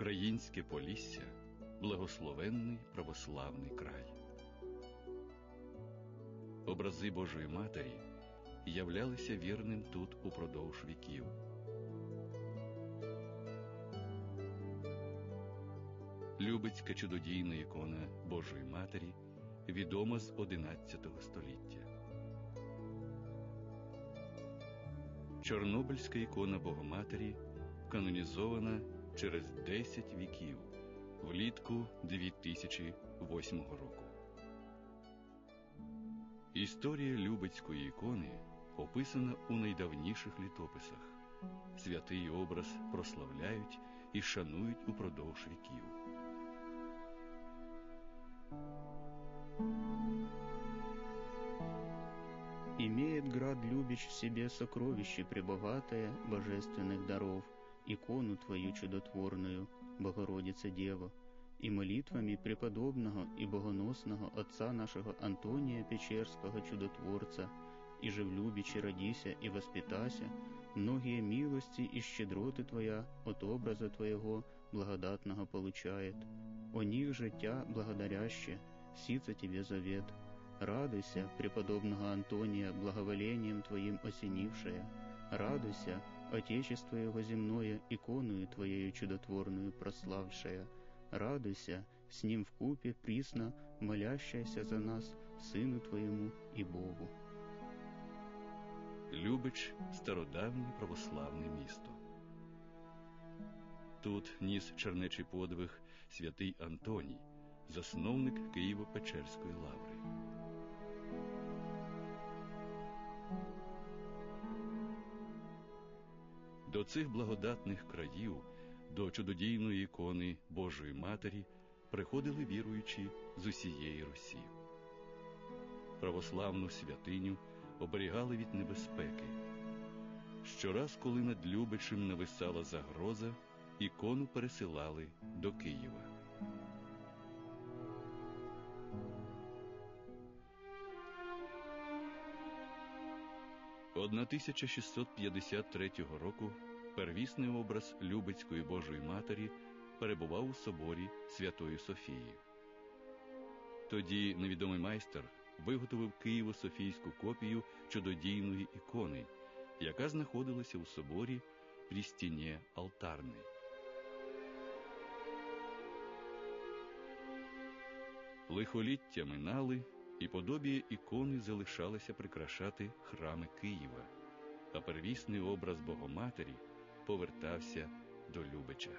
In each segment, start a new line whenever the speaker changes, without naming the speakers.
Українське Полісся благословенний православний край. Образи Божої Матері являлися вірним тут упродовж віків. Любецька чудодійна ікона Божої Матері відома з XI століття. Чорнобильська ікона Богоматері канонізована через 10 віків влітку 2008 року. Історія Любецької ікони описана у найдавніших літописах. Святий образ прославляють і шанують упродовж віків.
Имеет град Любич в себе сокровище пребогатое божественных даров, икону Твою чудотворную, Богородица Дева, и молитвами преподобного и богоносного отца нашего Антония Печерского чудотворца, и Любиче родися и воспитася, многие милости и щедроты Твоя от образа Твоего благодатного получает. О них же Тя благодаряще, сица Тебе завет. Радуйся, преподобного Антония, благоволением Твоим осенившая. Радуйся, Отечество Его земное, иконую Твоею чудотворную прославшая. Радуйся, с Ним в купе присно, молящаяся за нас, Сыну Твоему и Богу.
Любич стародавнє православне місто. Тут ніс чернечий подвиг святий Антоній, засновник Києво-Печерської лаври. До цих благодатних країв, до чудодійної ікони Божої Матері приходили віруючі з усієї Русі. Православну святиню оберігали від небезпеки. Щораз, коли над Любичем нависала загроза, ікону пересилали до Києва. 1653 року первісний образ Любецької Божої Матері перебував у соборі Святої Софії. Тоді невідомий майстер виготовив Києво-Софійську копію чудодійної ікони, яка знаходилася у соборі при стіні алтарної. Лихоліття минали, і подобіє ікони залишалося прикрашати храми Києва, а первісний образ Богоматері повертався до Любича.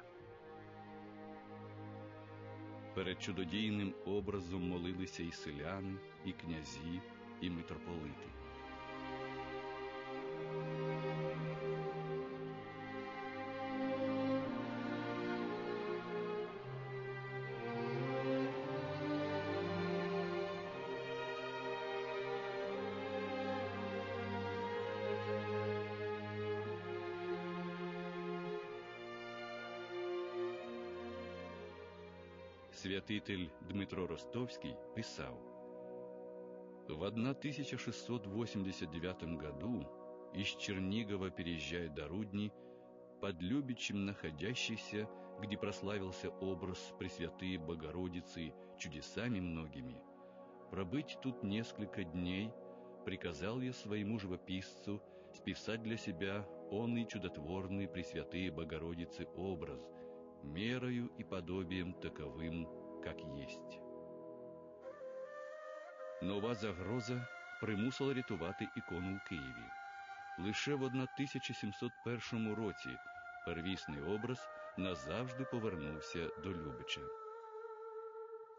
Перед чудодійним образом молилися і селяни, і князі, і митрополити. Святитель Дмитро Ростовский писал, «В 1689 году из Чернигова переезжая до Рудни, под Любичем находящийся, где прославился образ Пресвятые Богородицы чудесами многими, пробыть тут несколько дней, приказал я своему живописцу списать для себя он и чудотворный Пресвятые Богородицы образ – мерою и подобием таковым, как есть. Нова загроза примусила рятувати ікону у Києві. Лише в 1701 році первісний образ назавжди повернувся до Любича.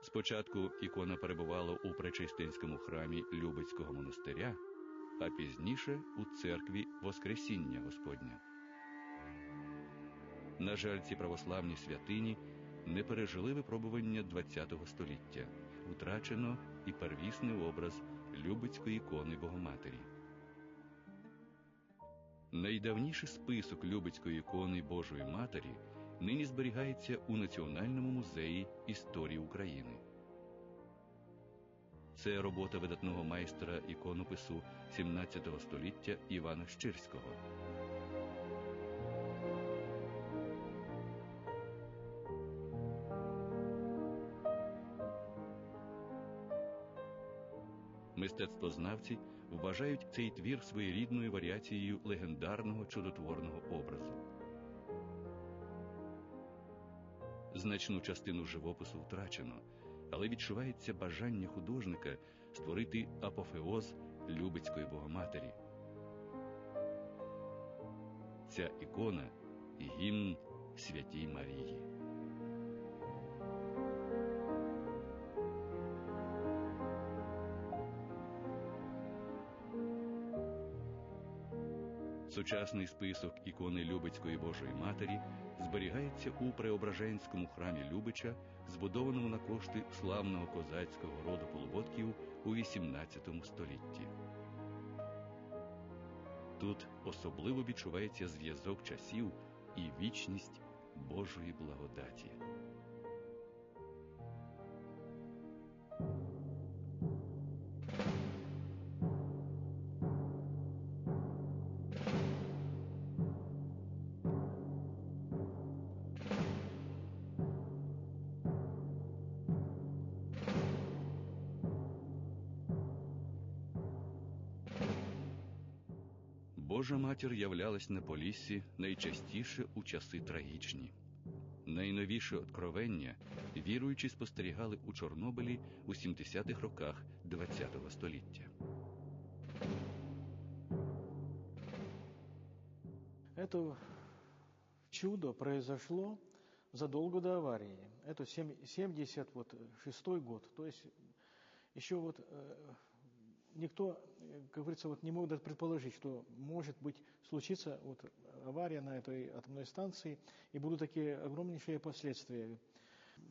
Спочатку ікона перебувала у Пречистинському храмі Любецького монастиря, а пізніше у церкві Воскресіння Господня. На жаль, ці православні святині не пережили випробування ХХ століття, втрачено і первісний образ Любецької ікони Богоматері. Найдавніший список Любецької ікони Божої Матері нині зберігається у Національному музеї історії України. Це робота видатного майстра іконопису 17 століття Івана Щирського. Мистецтвознавці вважають цей твір своєрідною варіацією легендарного чудотворного образу. Значну частину живопису втрачено, але відчувається бажання художника створити апофеоз Любецької Богоматері. Ця ікона гімн Святій Марії. Сучасний список ікони Любецької Божої Матері зберігається у Преображенському храмі Любича, збудованому на кошти славного козацького роду полуботків у XVIII столітті. Тут особливо відчувається зв'язок часів і вічність Божої благодаті. Божа матір являлась на Поліссі найчастіше у часи трагічні. Найновіше откровення віруючі спостерігали у Чорнобилі у 70-х роках ХХ століття.
Это чудо произошло задолго до аварии. Это 76 год. То есть еще вот э, никто, как говорится, вот не мог даже предположить, что может быть случиться вот авария на этой атомной станции, и будут такие огромнейшие последствия.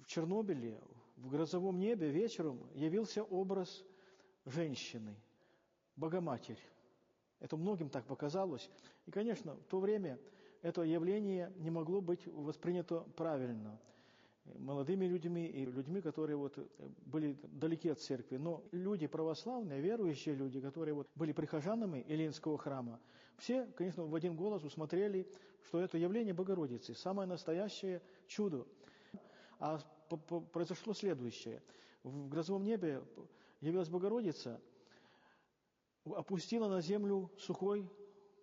В Чернобыле, в грозовом небе вечером явился образ женщины, Богоматерь. Это многим так показалось. И, конечно, в то время это явление не могло быть воспринято правильно молодыми людьми и людьми, которые вот были далеки от церкви. Но люди православные, верующие люди, которые вот были прихожанами Илинского храма, все, конечно, в один голос усмотрели, что это явление Богородицы, самое настоящее чудо. А произошло следующее. В грозовом небе явилась Богородица, опустила на землю сухой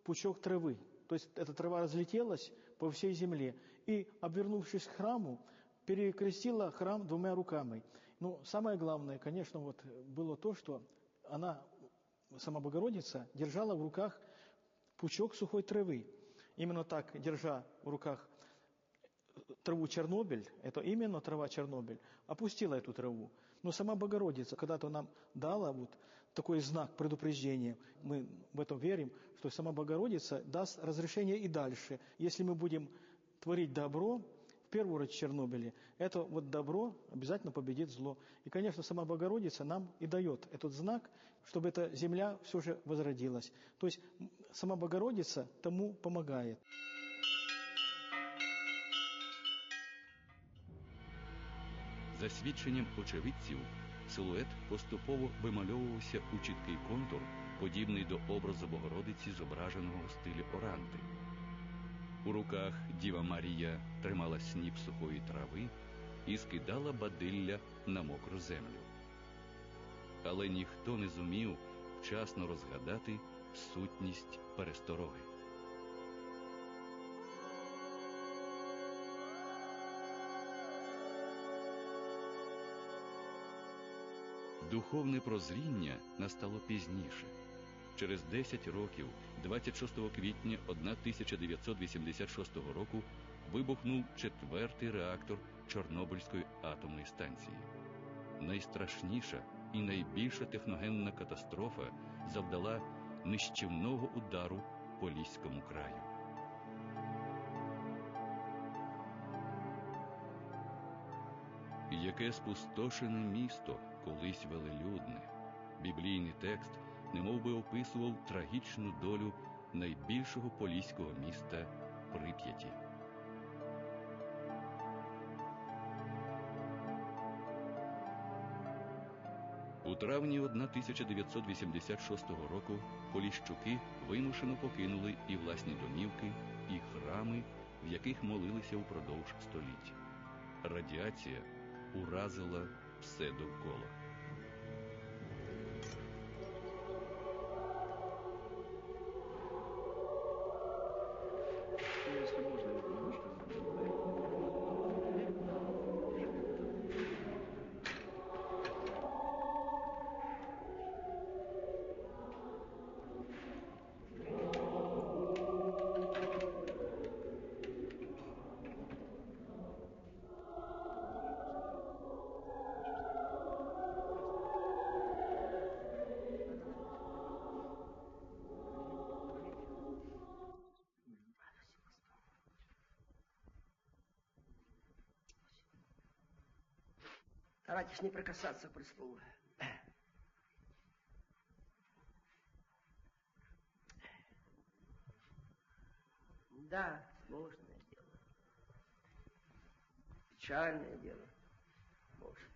пучок травы. То есть эта трава разлетелась по всей земле. И, обернувшись к храму, перекрестила храм двумя руками. Но самое главное, конечно, вот было то, что она, сама Богородица, держала в руках пучок сухой травы. Именно так, держа в руках траву Чернобыль, это именно трава Чернобыль, опустила эту траву. Но сама Богородица когда-то нам дала вот такой знак предупреждения. Мы в этом верим, что сама Богородица даст разрешение и дальше. Если мы будем творить добро, в первую очередь в Чернобыле, это вот добро обязательно победит зло. И, конечно, сама Богородица нам и дает этот знак, чтобы эта земля все же возродилась. То есть сама Богородица тому помогает.
За свідченням очевидців, силует поступово вимальовувався у чіткий контур, подібний до образу Богородиці, зображеного у стилі оранти. У руках Діва Марія тримала сніп сухої трави і скидала бадилля на мокру землю. Але ніхто не зумів вчасно розгадати сутність перестороги. Духовне прозріння настало пізніше. Через 10 років, 26 квітня 1986 року, вибухнув четвертий реактор Чорнобильської атомної станції. Найстрашніша і найбільша техногенна катастрофа завдала нищівного удару Поліському краю. Яке спустошене місто, колись велелюдне. Біблійний текст немов би описував трагічну долю найбільшого поліського міста Прип'яті. У травні 1986 року поліщуки вимушено покинули і власні домівки, і храми, в яких молилися упродовж століть. Радіація уразила все довкола.
Старайтесь не прикасаться к прислугу. Да, сложное дело. Печальное дело. Может.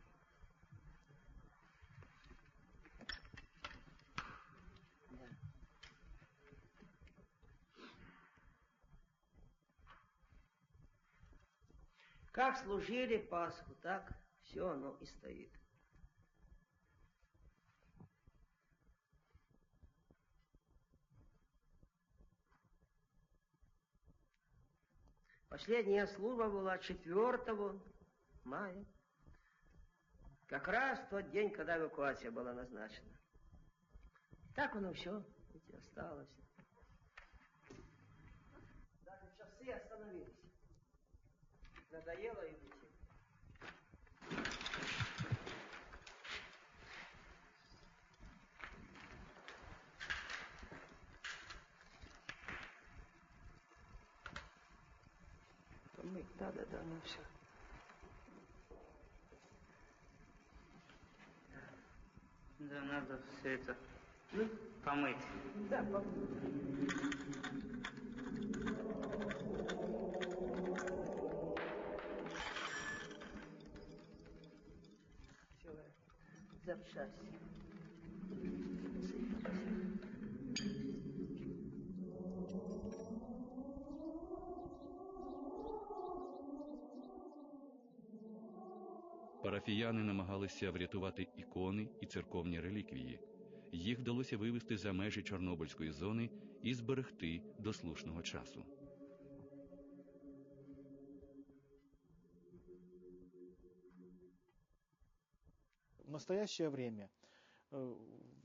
Да. Как служили Пасху, так все оно и стоит. Последняя служба была 4 мая. Как раз тот день, когда эвакуация была назначена. Так оно все ведь осталось. Даже часы остановились. Надоело идти. Помыть надо, да, ну все.
Да, надо все это
Ну,
помыть.
да, помыть. Все, запчасти.
Парафіяни намагалися врятувати ікони і церковні реліквії. Їх вдалося вивести за межі Чорнобильської зони і зберегти до слушного часу.
В настоящее время э,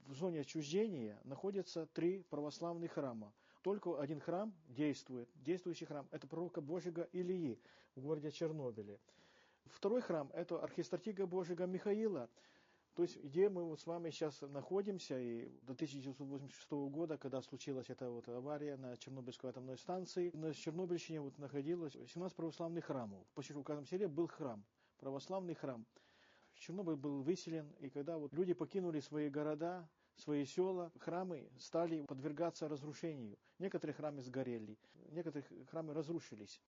в зоне отчуждения находятся три православных храма. Только один храм действует, действующий храм, это пророка Божьего Илии в городе Чернобыле. Второй храм – это архистратига Божьего Михаила, то есть где мы вот с вами сейчас находимся, и до 1986 года, когда случилась эта вот авария на Чернобыльской атомной станции, на Чернобыльщине вот находилось 17 православных храмов. Почти в каждом селе был храм, православный храм. Чернобыль был выселен, и когда вот люди покинули свои города, свои села, храмы стали подвергаться разрушению. Некоторые храмы сгорели, некоторые храмы разрушились.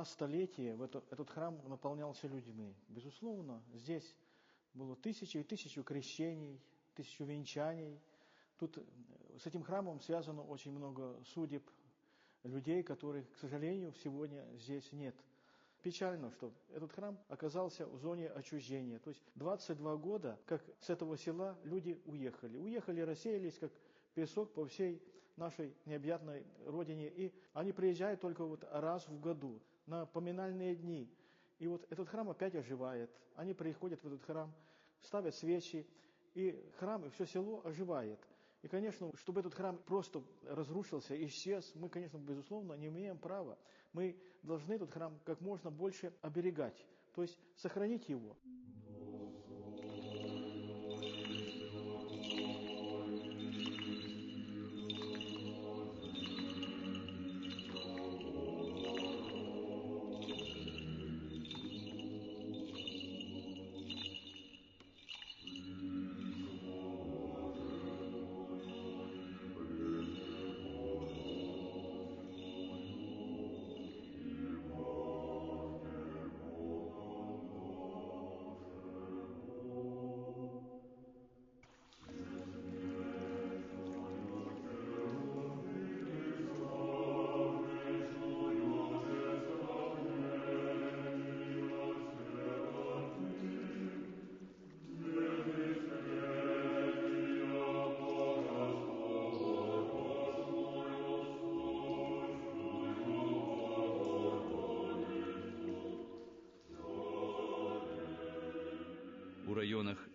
Два столетия в это- этот храм наполнялся людьми. Безусловно, здесь было тысячи и тысячу крещений, тысячу венчаний. Тут э, с этим храмом связано очень много судеб людей, которых, к сожалению, сегодня здесь нет. Печально, что этот храм оказался в зоне отчуждения. То есть 22 года, как с этого села люди уехали. Уехали, рассеялись, как песок по всей нашей необъятной родине. И они приезжают только вот раз в году на поминальные дни. И вот этот храм опять оживает. Они приходят в этот храм, ставят свечи, и храм, и все село оживает. И, конечно, чтобы этот храм просто разрушился, исчез, мы, конечно, безусловно, не имеем права. Мы должны этот храм как можно больше оберегать, то есть сохранить его.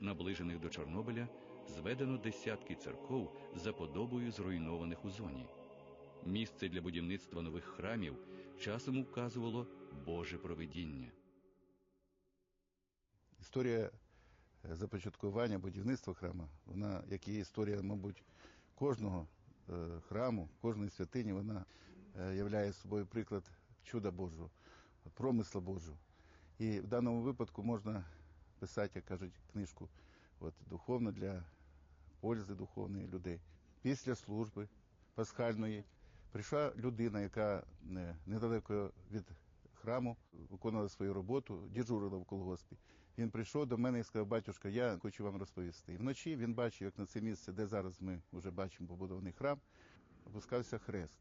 Наближених до Чорнобиля, зведено десятки церков за подобою зруйнованих у зоні. Місце для будівництва нових храмів часом указувало Боже провидіння.
Історія е, започаткування будівництва храму, вона, як і історія, мабуть, кожного е, храму, кожної святині, вона е, являє собою приклад чуда Божого, промисла Божого. І в даному випадку можна писати, кажуть, книжку от, духовно для пользи духовної людей. Після служби пасхальної прийшла людина, яка е, недалеко від храму виконувала свою роботу, дежурила в колгоспі. Він прийшов до мене і сказав, батюшка, я хочу вам розповісти. І вночі він бачив, як на це місце, де зараз ми вже бачимо побудований храм, опускався хрест.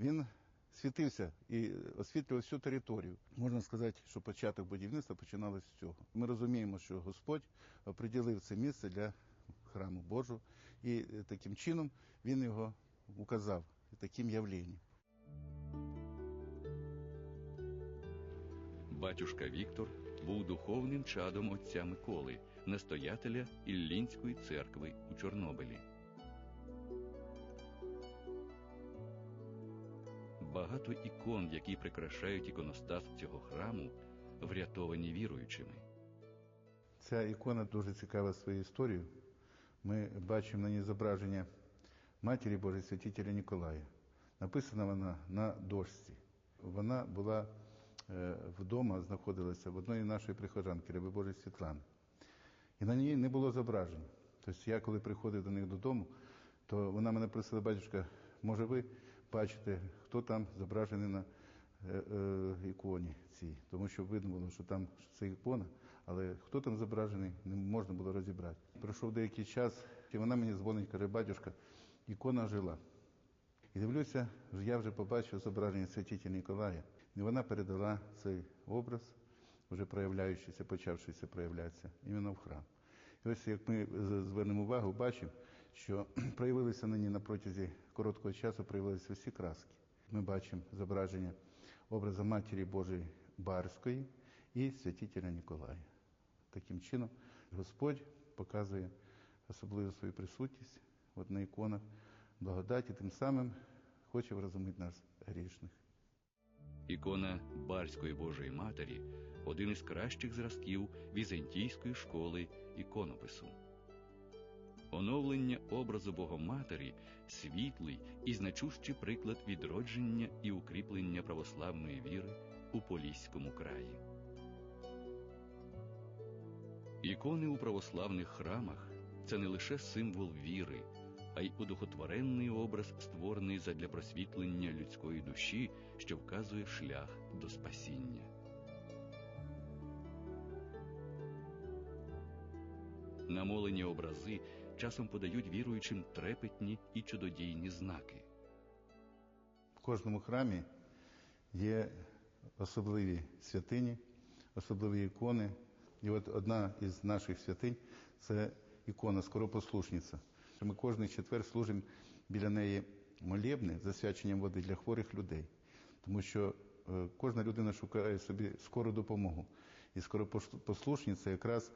Він світився і освітлював всю територію. Можна сказати, що початок будівництва починалось з цього. Ми розуміємо, що Господь оприділив це місце для храму Божого, і е, таким чином він його указав таким явленням.
Батюшка Віктор був духовним чадом отця Миколи, настоятеля Іллінської церкви у Чорнобилі. Багато ікон, які прикрашають іконостас цього храму, врятовані віруючими.
Ця ікона дуже цікава своєю історією. Ми бачимо на ній зображення Матері Божої Святителя Ніколая. Написана вона на дошці. Вона була е, вдома, знаходилася в одної нашої прихожанки, Раби Божої Світлани. І на ній не було зображень. Тобто я, коли приходив до них додому, то вона мене просила, батюшка, може ви бачите, хто там зображений на е, е, іконі цій, тому що видно було, що там це ікона, але хто там зображений, не можна було розібрати. Пройшов деякий час, і вона мені дзвонить, каже, батюшка, ікона жила. І дивлюся, я вже побачив зображення святителя Ніколая, і вона передала цей образ, вже проявляючися, почавшися проявлятися, іменно в храм. І ось як ми звернемо увагу, бачимо, що проявилися на ній на протязі короткого часу, проявилися всі краски. Ми бачимо зображення образа Матері Божої Барської і святителя Ніколая. Таким чином, Господь показує особливу свою присутність от на іконах благодаті, тим самим хоче вразумити нас грішних.
Ікона Барської Божої Матері один із кращих зразків візантійської школи іконопису. Оновлення образу Богоматері світлий і значущий приклад відродження і укріплення православної віри у Поліському краї. Ікони у православних храмах це не лише символ віри, а й удохотворений образ, створений задля просвітлення людської душі, що вказує шлях до спасіння. Намолені образи часом подають віруючим трепетні і чудодійні знаки.
В кожному храмі є особливі святині, особливі ікони. І от одна із наших святинь це ікона Скоропослушниця. Ми кожний четвер служимо біля неї молебни за свяченням води для хворих людей, тому що е, кожна людина шукає собі скору допомогу. І скоропослушниця якраз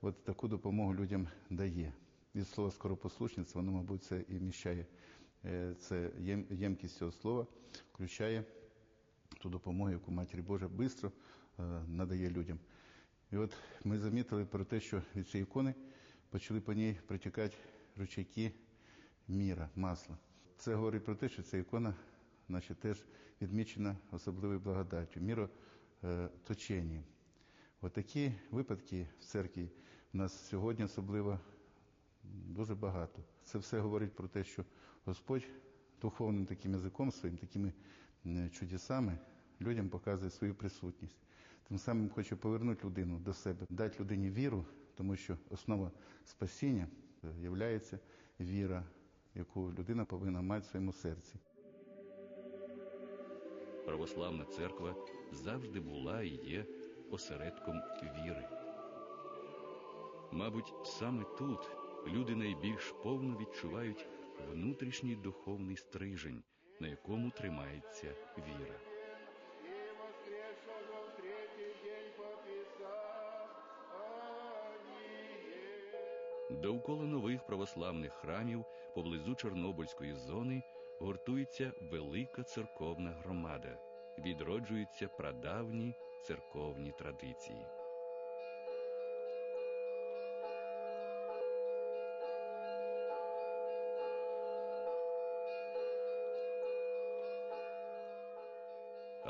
от таку допомогу людям дає. Від слова скоропослушниця, воно, мабуть, це і вміщає е, це єм- ємкість цього слова, включає ту допомогу, яку Матір Божа швидко надає людям. І от ми замітили про те, що від цієї ікони почали по ній протікати ручейки міра, масла. Це говорить про те, що ця ікона значить, теж відмічена особливою благодаттю, міроточенням. От випадки в церкві у нас сьогодні особливо дуже багато. Це все говорить про те, що Господь духовним таким язиком своїм, такими чудесами людям показує свою присутність. Тим самим хоче повернути людину до себе, дати людині віру, тому що основа спасіння є віра, яку людина повинна мати в своєму серці.
Православна церква завжди була і є осередком віри. Мабуть, саме тут люди найбільш повно відчувають внутрішній духовний стрижень, на якому тримається віра. Довкола нових православних храмів поблизу Чорнобильської зони гуртується велика церковна громада, відроджуються прадавні церковні традиції.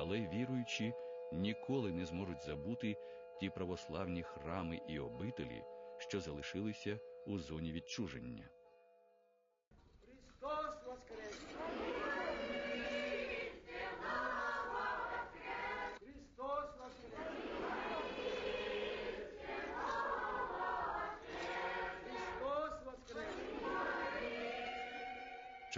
Але віруючі ніколи не зможуть забути ті православні храми і обителі, що залишилися у зоні відчуження.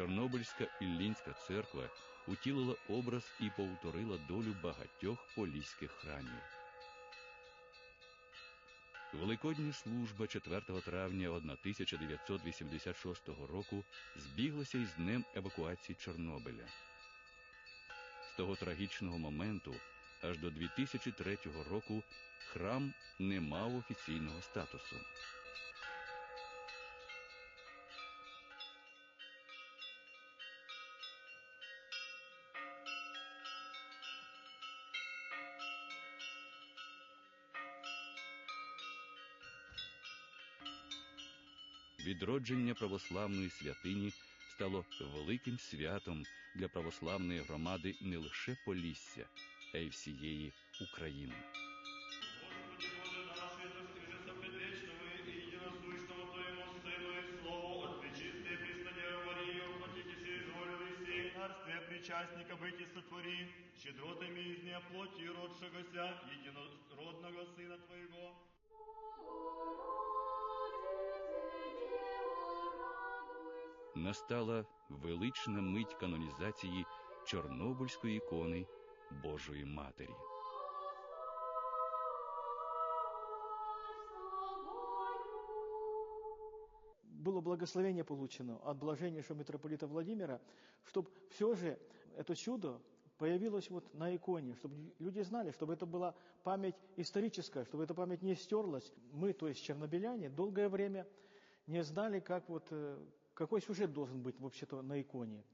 Чорнобильська Іллінська церква утілила образ і повторила долю багатьох поліських храмів. Великодня служба 4 травня 1986 року збіглася із днем евакуації Чорнобиля. З того трагічного моменту аж до 2003 року храм не мав офіційного статусу. Відродження православної святині стало великим святом для православної громади не лише Полісся, а й всієї України.
Господи Боже наш, это стыжится предвечного и единосущного Твоему Сыну и Слову, от пречистой Преснодевы Марии, охватитесь и изволили сей царствие причастника быть и сотвори, щедротами из нея плоти родшегося, единородного Сына Твоего,
Настала велична мить канонізації Чорнобильської ікони Божої Матері.
было благословение получено от блаженнейшего митрополита Владимира, чтобы все же это чудо появилось вот на иконе, чтобы люди знали, чтобы это была память историческая, чтобы эта память не стерлась. Мы, то есть чернобыляне, долгое время не знали, как вот, э, какой сюжет должен быть вообще-то на иконе.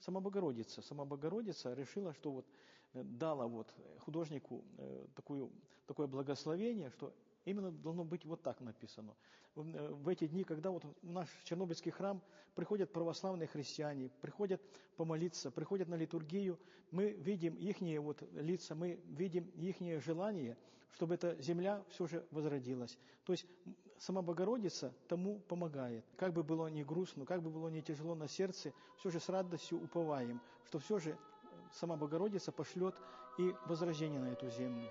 Сама Богородица, сама Богородица решила, что вот э, дала вот художнику э, такую, такое благословение, что Именно должно быть вот так написано. В э, в эти дни, когда вот в наш Чернобыльский храм приходят православные христиане, приходят помолиться, приходят на литургию, мы видим их вот лица, мы видим их желание, чтобы эта земля все же возродилась. То есть сама Богородица тому помогает. Как бы было ни грустно, как бы было ни тяжело на сердце, все же с радостью уповаем, что все же э, сама Богородица пошлет и возрождение на эту землю.